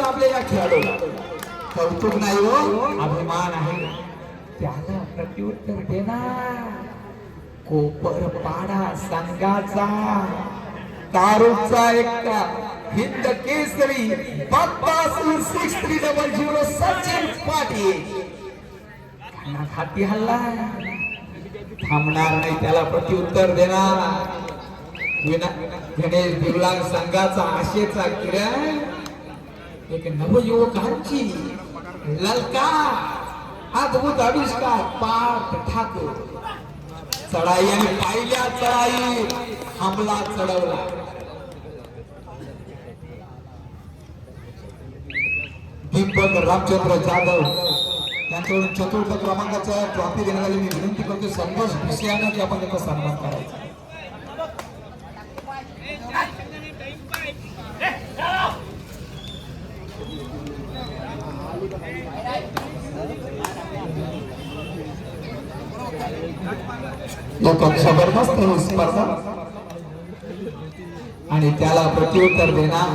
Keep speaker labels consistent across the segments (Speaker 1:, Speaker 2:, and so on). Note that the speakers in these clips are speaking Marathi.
Speaker 1: आपल्या या खेळाडूला. कौतुक नाही हो अभिमान आहे. त्याला प्रत्युत्तर देणार. कोपर पाडा संघाचा. तारुचा एकटा Hind Kesari बत्तासूर six three double zero Sachin Patil. खाती हल्ला. थांबणार नाही त्याला प्रत्युत्तर देणार. गणेश दिवलांग संघाचा आशेचा किरण. एक नवयुवकांची ललकार अद्भुत आविष्कार पाठ ठाकूर. चढाई आणि पहिल्या चढाई हमला चढवला. दीपक रामचंद्र जाधव यांच्याकडून चतुर्थ क्रमांकाचा ट्रॉफी देण्यात आली. मी विनंती करतो संतोष भिसे की आपण त्याचा सन्मान करायचा. एक जबरदस्त ही स्पर्धा. आणि त्याला प्रत्युत्तर देणार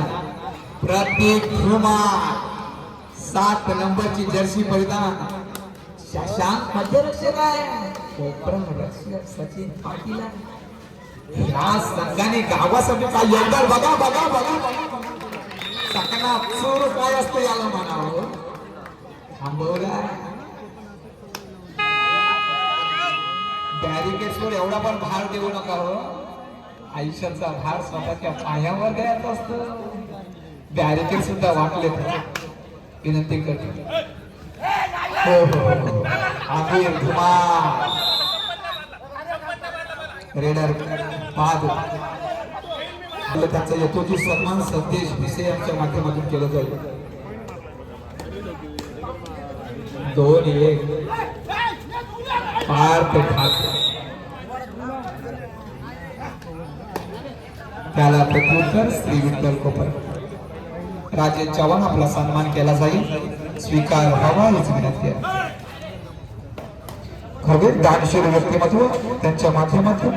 Speaker 1: प्रतीक धुमाळ सात नंबरची जर्सी परिधान शशांक मध्यरक्षक आहे कोपरा रक्षक सचिन पाटील. या संघाने गावासाठी काय योगदान बघा बघा बघा बघा. सकना चोर काय असतो याला म्हणावं? थांबवला. बॅरिकेड्सवर एवढा पण भार देऊ नका हो. आयुष्याचा भार स्वतःच्या पायावर द्यायचा असतो. बॅरिकेड सुद्धा वाटले विनंती करते. हो हो हो, हो. आमिर धुमाळ. रेडर बाद त्यांचा यथोचित सन्मान संदेश भिसे यांच्या माध्यमातून केलं जाईल. दोन एक. पार्थ ठाकरे त्याला प्रत्युत्तर श्री विठ्ठल कोपर. राजेश चव्हाण आपला सन्मान केला जाईल. स्वीकार व्हावा हीच विनंती आहे. खरे दानशील व्यक्तिमत्व त्यांच्या माध्यमातून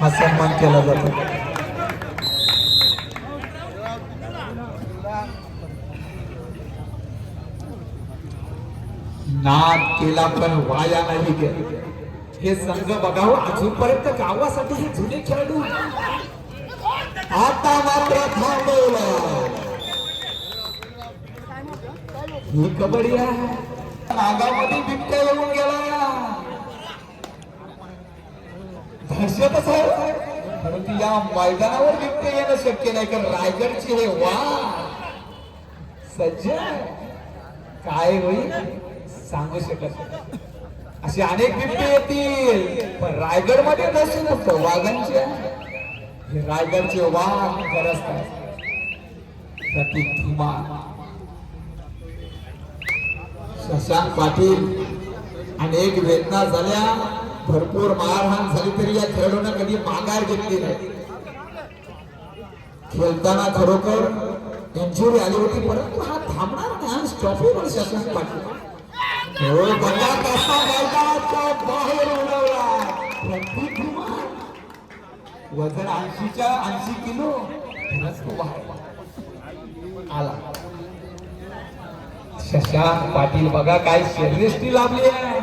Speaker 1: हा सन्मान केला जातो. नाद केला पण वाया नाही गेला. हे संघ बघावं अजूनपर्यंत गावासाठी हे जुने खेळाडू. आता मात्र थांबवलं. ही कबड्डी आहे. नागामध्ये बिबट्या येऊन गेला. दहशत परंतु या मैदानावर बिबटे येणं शक्य नाही कारण रायगडची हे वा सज्ज. काय होईल? सांगू शकत नाही. असे अनेक बिबटे येतील पण रायगडमध्ये नसू नसतं. वाघांचे हे रायगडचे वाघ गरजतात. प्रतीक धुमा शशांक पाटील अनेक वेदना झाल्या. भरपूर मारहाण झाली तरी या खेळाडूंना कधी माघार घेतली नाही. खेळताना खरोखर इंजुरी आली होती परंतु हा थांबणार नाही. स्टॉपवर शशांक पाटील. वजन ऐंशीच्या ऐंशी किलो आला. शशांक पाटील बघा काय शरीरष्टी लाभली आहे.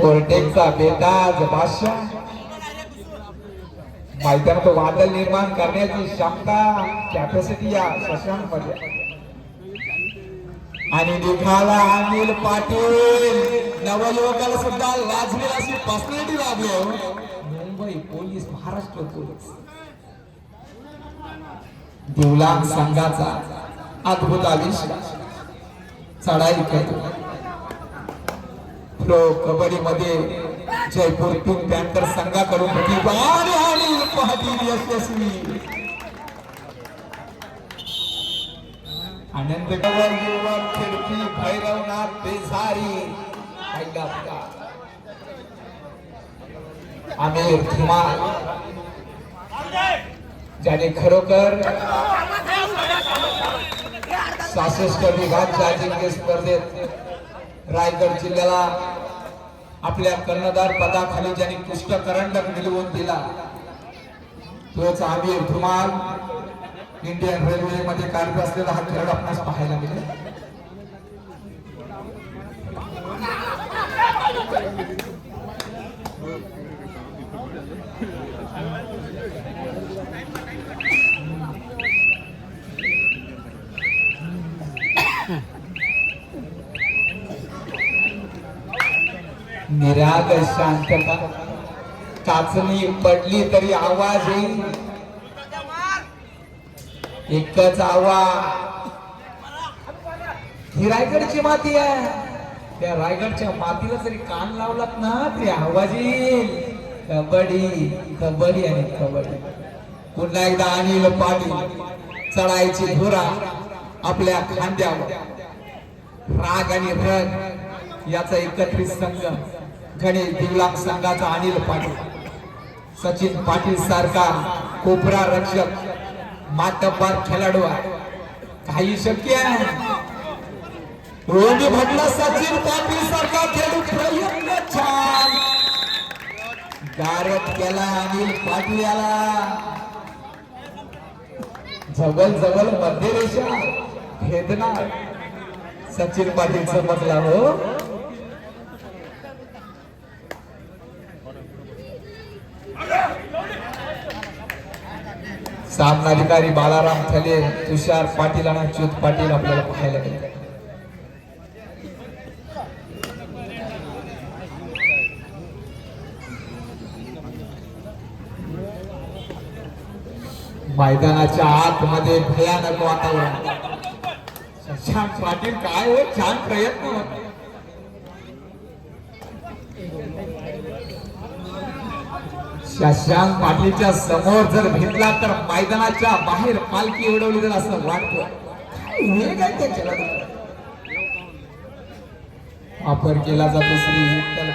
Speaker 1: कोर्टेकचा बेताज बादशाह. मैदानात वादळ निर्माण करण्याची क्षमता कॅपॅसिटी या शशांमध्ये आणि निघाला अनिल पाटील. नवयुवकाला सुद्धा लाजली अशी पर्सनॅलिटी लाभली मुंबई पोलीस महाराष्ट्र पोलीस. दिवलांग संघाचा अद्भुत आविष्कार. चढाई करतो प्रो कबड्डी मध्ये जयपूर पिंक पॅन्थर संघाकडून प्रतिभा. आणि अनिल पाटील यशस्वी आनंद कवर युवा खिडकी भैरवनाथ बेसारी आमिर धुमाल ज्याने खरोखर सासष्ट विभागच्या अजिंक्य स्पर्धेत रायगड जिल्ह्याला आपल्या कर्णधार पदाखाली ज्यांनी कुष्ठ करंडक मिळवून दिला तोच आमिर धुमाल इंडियन रेल्वे मध्ये कार्यरत असलेला हा खेळ आपणास पाहायला मिळेल. निराग शांतता. चाचणी पडली तरी आवाज येईल. एकच आवाज. ही रायगडची माती आहे. त्या रायगडच्या मातीला जरी कान लावलात ना तरी आवाज येईल. कबड्डी कबड्डी आणि कबड्डी. पुन्हा एकदा अनिल पाटील चढायची धुरा आपल्या खांद्यावर. राग आणि रग याचा एकत्रित संघ गणेश दिवलांग संघाचा अनिल पाटील. सचिन पाटील सारखा कोपरा रक्षक मातब्बार खेळाडू आहे. काही शक्य आहे? रोजी म्हटलं सचिन पाटील सारखा खेळू प्रयत्न छान. गारत केला अनिल पाटील याला जवळ जवळ मध्य रेषा भेदणार सचिन पाटील समजला हो. सामनाधिकारी बालाराम थले तुषार पाटील आणि अच्युत पाटील आपल्याला पाहायला मिळतात मैदानाच्या आतमध्ये भयानक वातावरण. शशांक पाटील काय हो छान प्रयत्न होते. शशांक पाटीलच्या समोर जर भेटला तर मैदानाच्या बाहेर पालखी उडवली जर असं वाटतं. वापर केला जातो श्री विठ्ठल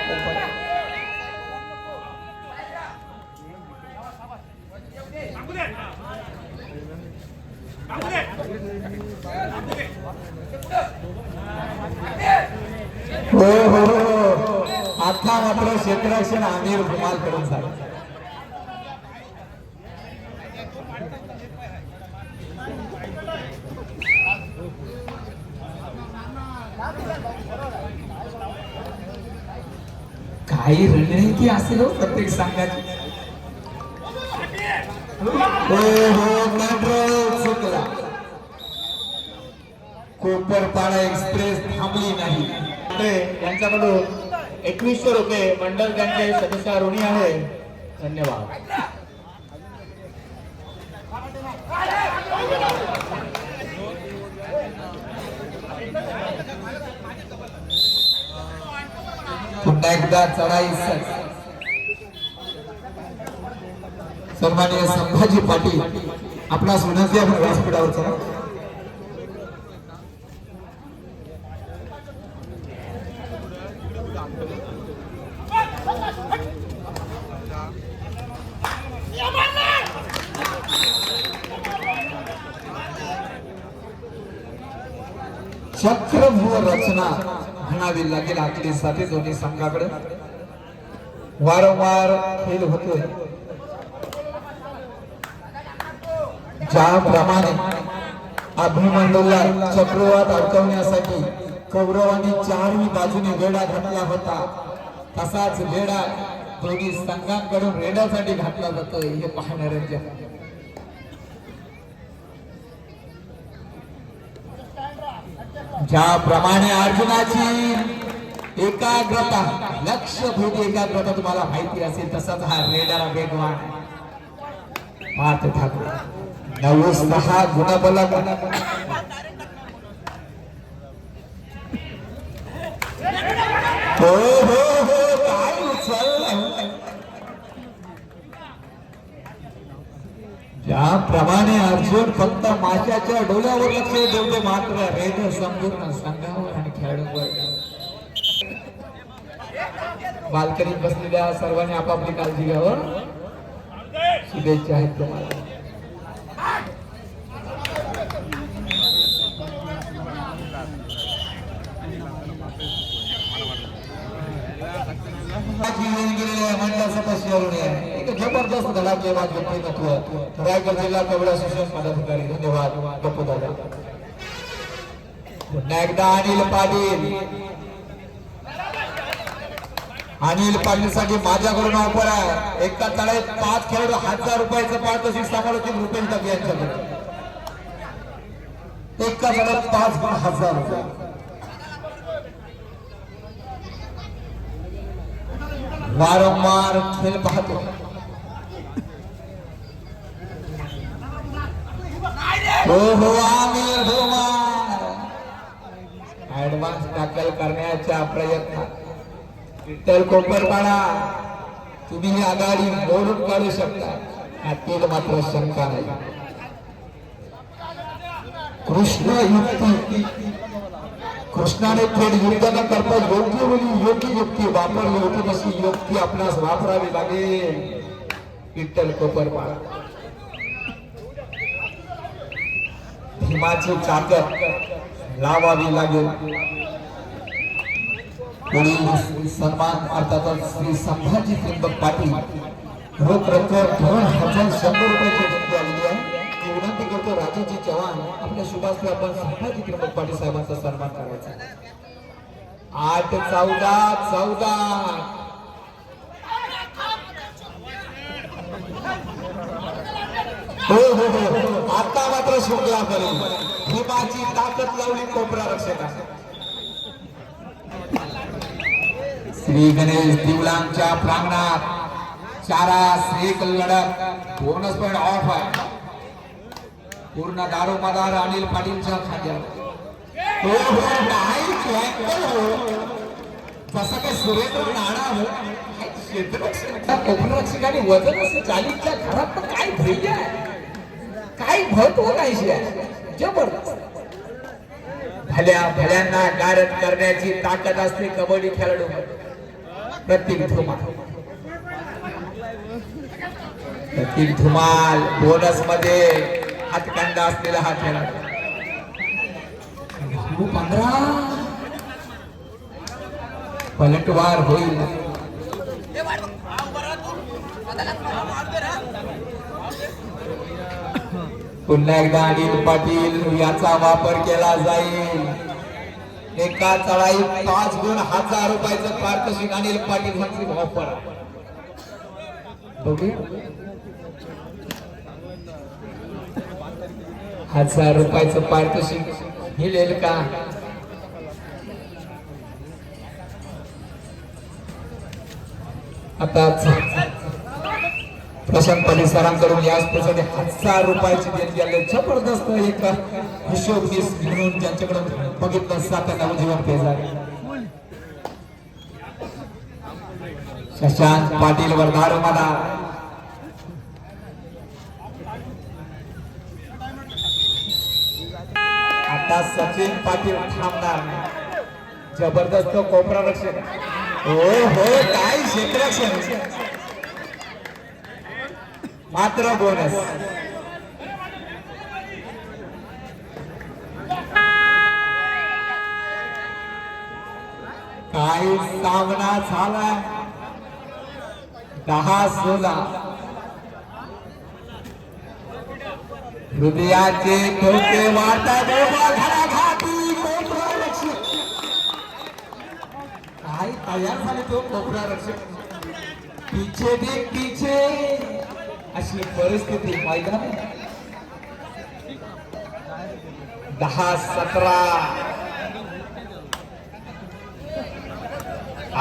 Speaker 1: हो हो हो. आता मात्र क्षेत्ररक्षण आमिर धुमाल करून झालं. काही रणनीती असेल हो प्रत्येक संघाची. हो हो कंट्रोल चुकला. कोपरपाडा एक्सप्रेस थांबली नाही.
Speaker 2: यांच्याकडून एकवीसशे रुपये मंडल त्यांचे सदस्य ऋणी आहे. धन्यवाद
Speaker 1: पुन्हा एकदा चढाई सन्मान्य संभाजी पाटील आपला विनंती आपण व्यासपीठावर चला. चक्रव्यूह रचना. म्हणावी लागेल आखलीसाठी दोन्ही संघाकडे वारंवार खेळ होतोय. ज्याप्रमाणे अभिमन्यूला चक्रवात अडकवण्यासाठी कौरवांनी चारही बाजूने वेढा घातला होता तसाच वेढा दोन्ही संघांकडून रेडासाठी घातला जातोय हे पाहणाऱ्यांच्या ज्याप्रमाणे अर्जुनाची एकाग्रता लक्षभूत एकाग्रता तुम्हाला माहिती असेल तसाच हा रेडारा वेगवान पाच ठाकूर. नऊ सहा गुणबल हो हो हो काय उचललं त्याप्रमाणे अर्जुन फक्त माशाच्या डोल्यावर लक्ष ठेवतो मात्र रेड संपूर्ण संघावर आणि खेळाडूंवर. बाल्कनीत बसलेल्या सर्वांनी आपापली काळजी घ्यावं. शुभेच्छा आहेत तुम्हाला. मंडळ सदस्य जबरदस्त धडाकेबाज व्यक्तिमत्व रायगड जिल्हा कबड्डी असोसिएशन पदाधिकारी धन्यवाद. गप्पू दादा पुन्हा एकदा अनिल पाटील. अनिल पाटील साठी माझ्याकडून ऑफर आहे. एका तळ्यात पाच खेळाडू हजार रुपयाचं पारितोषिक सांभाळतील रुपेश टक यांच्याकडे. एका तळ्यात पाच पण हजार रुपये. वारंवार खेळ पाहतो हो हो आमिर धुमार ऍडव्हान्स दाखल करण्याच्या प्रयत्न. विठ्ठल कोपरपाडा तुम्ही ही आघाडी मोडून काढू शकता. त्यातील मात्र शंका नाही. कृष्ण युक्ती. कृष्णाने थेट युद्ध करता योग्य वेळी योग्य युक्ती वापरली होती तशी युक्ती आपणास वापरावी लागेल. विठ्ठल कोपरपाडा. भीमाची ताकद लावावी लागेल. पुढील सन्मान अर्थातच श्री संभाजी त्रिंबक पाटील रोख रक्कम दोन हजार शंभर रुपयाची देणगी आलेली आहे. मी विनंती करतो राजेजी चव्हाण आपल्या शुभास्त्री आपण संभाजी त्रिंबक पाटील साहेबांचा सन्मान करायचा आठ चौदा चौदा. हो हो हो. आता मात्र शुक्ला बरी. भीमाची ताकद लावली कोपरा रक्षका श्री गणेश दिवलांच्या प्रांगणात चारा श्रेक लढत बोनस पॉइंट ऑफ आहे. पूर्ण दारोमदार अनिल पाटीलच्या खात्यात हो हो नाही ट्रॅक्टर हो. जसं काही सुरेंद्र नाणा हो. क्षेत्ररक्षक कोपररक्षकाने वजन असं चालीसच्या घरात तर काय धैर्य आहे? काही महत्त्व नाही जबरदस्त भल्या भल्यांना गारद करण्याची ताकद असते कबड्डी खेळाडू प्रतीक धुमाल प्रतीक धुमाल बोनसमध्ये हातखंडा असलेला हा खेळाडू. पंधरा पलटवार होईल. पुन्हा एकदा अनिल पाटील याचा वापर केला जाईल. एका चढाईत पाच गुण हजार रुपयाचं पारितोषिक अनिल पाटील यांची वापर. हजार रुपयाचं पारितोषिक मिळेल का? आता प्रशांत पाटील सरांकडून याच प्रकारे हजार रुपयाची देणगी आली. जबरदस्त एक हिशोब म्हणून त्यांच्याकडून बघितलं सातारा उजीवन पेजारी शशांक पाटील वर दारू मला आता सचिन पाटील थांबणार. जबरदस्त कोपरा रक्षक. हो हो काय क्षेत्ररक्षण मात्र बोनस काही सामना झाला. दहा सोला. हृदयाचे ठोके वाटत उभा घराघाती कोपरा रक्षक काही तयार झाले तो कोपरा रक्षक पीछे देख पीछे. अशी परिस्थिती मैदान दहा सतरा.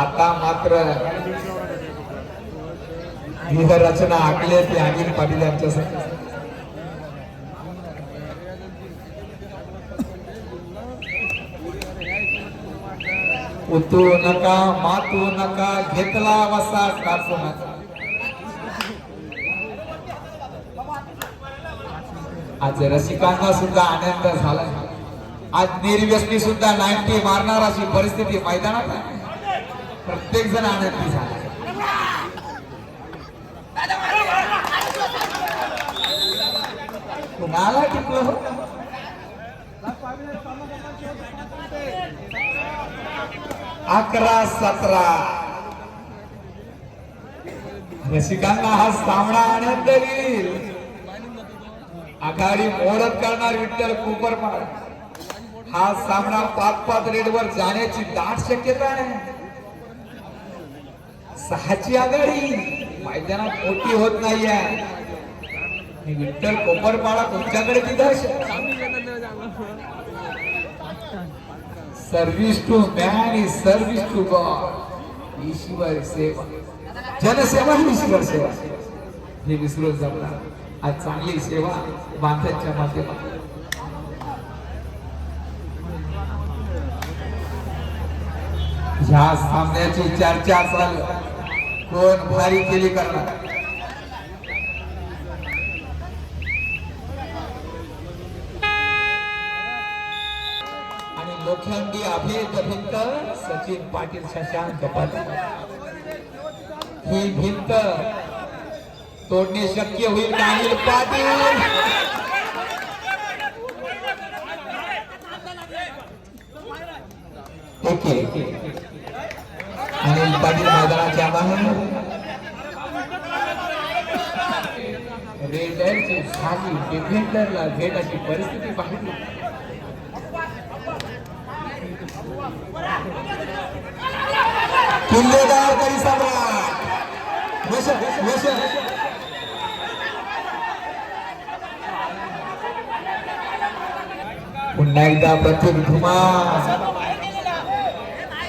Speaker 1: आता मात्र ही रचना आखली ती अनिल पाटील यांच्या उतू नका मातू नका घेतला वसा कापू नका. आज रसिकांना सुद्धा आनंद झाला आज निर्व्यसनी सुद्धा नाईन्टी मारणार अशी परिस्थिती मैदानात आहे. प्रत्येक जण आनंदी झाला कुणाला टिकलो हो? अकरा सतरा. रसिकांना हा सामना आनंद येईल आघाडी मोडत करणार विठ्ठल कुपरमाळ हा सामना पाच पाच रेडवर जाण्याची दाट शक्यता आहे. सहाची आघाडी. मैदानात मोठी होत नाहीये विठ्ठल कोपरपाडा तुमच्याकडे किती service to man is service to God ही शिवाय सेवा. जनसेवा ही ईश्वर सेवा. हे विसरून जमणार आज चांगली सेवा बांधच्या माध्यमातून. ह्या सामन्याची चर्चा चाल. कोण भारी केली करणार? आणि लोखंडी अभेद भिंत सचिन पाटील शशांक पाटील ही भिंत तोडणे शक्य होईल का? अनिल पाटील? ओके. अनिल पाटील मैदानाच्या बाहेर. रेडरची झाली डिफेंडरला भेटाची परिस्थिती पाहिली. किल्लेदार करी सम्राट. पुन्हा एकदा प्रत्येक धुमा.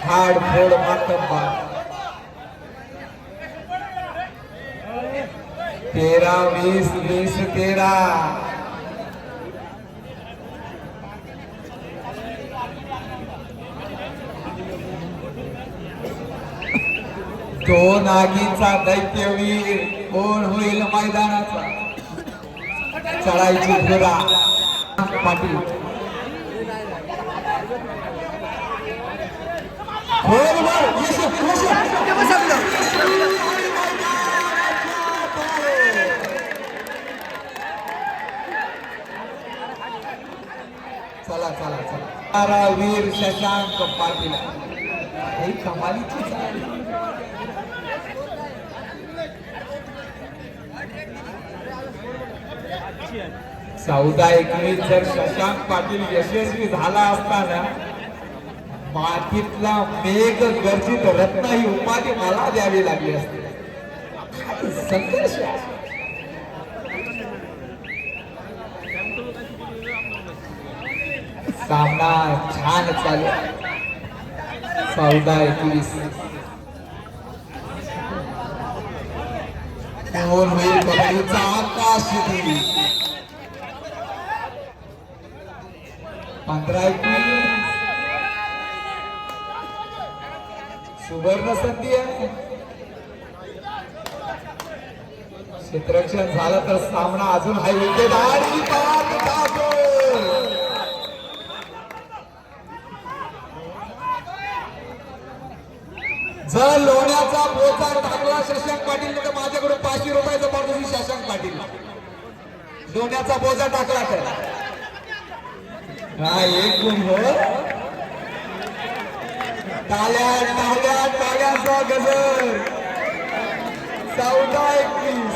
Speaker 1: हाड फोड मातब्बा तेरा वीस वीस तेरा. दोन नागीचा दैत्यवीर कोण होईल मैदानाचा? चढायची पाटील खोल वर, यश, यश. चला चला चला वीर शशांक पाटील हे कमालीची चौदा एकवीस जर शशांक पाटील यशस्वी झाला असताना मातीतला मेघ गर्जित रत्न ही उपाधी मला द्यावी लागली असते. संघर्ष सामना छान चालू चौदा एकवीस. कोण होईल कबड्डीचा आकाश पंधरा एकवीस. सुवर्ण संधी आहे क्षेत्रक्षण झालं तर सामना अजून हाय जर। लोण्याचा बोचा टाकला शशांक पाटील तर माझ्याकडून पाचशे रुपयाचं पाठवून शशांक पाटील. लोण्याचा बोजा टाकला तर. हा एक गुण हो. टाळ्या टाळ्या टाळ्याचा गजर चौदा एकवीस.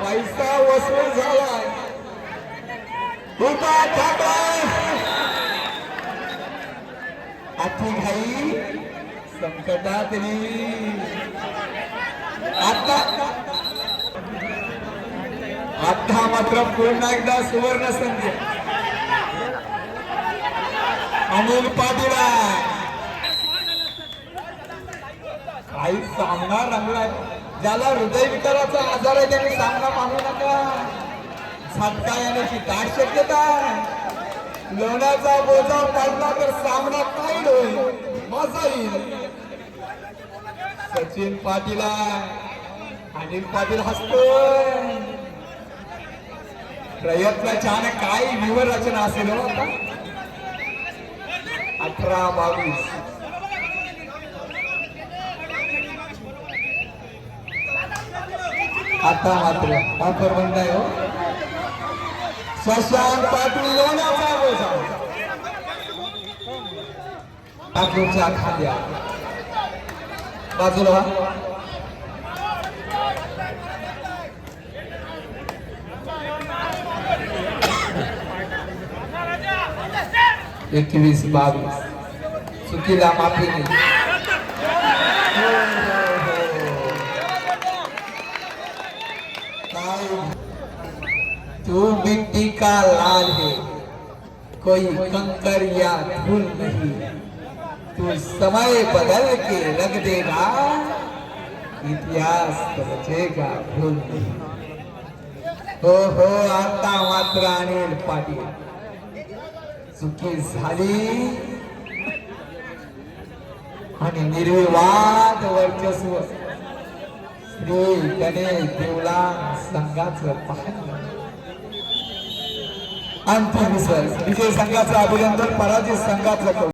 Speaker 1: पैसा वसूल झाला. उभा ठाका आठी घाई संकटात आता. आता मात्र पुन्हा एकदा सुवर्ण संधी. अनिल पाटीला काही सामना रंगलाय. ज्याला हृदयविकाराचा आजार आहे त्याने सामना मानू नका. झटका येण्याची दाट शक्यता लोणाचा लोण्याचा बोजा पडला तर सामना काय होईल? मजा येईल. सचिन पाटील अनिल पाटील हसतोय. प्रयत्न छान काय व्यूवर रचना असेल हो अठरा बावीस. आता मात्र ऑफर बंद आहे हो. शशांक पाटील लोण्याचा रोजा पाटलूरच्या खाद्या बाजूला एकवीस बावीस. चुकीला माफी नाही. तू मिट्टी का लाल है। कोई कंकर या धूल नहीं। तू समय बदल के रख देगा, इतिहास बचेगा भूल नहीं। हो हो आता मात्र अनिल पाटील। चुकी झाली। आणि निर्विवाद वर्चस्व। गोल त्याने देवला संघाचं पाहिलं अंतिम विजय संघाचं अभिनंदन पराजित संघाचं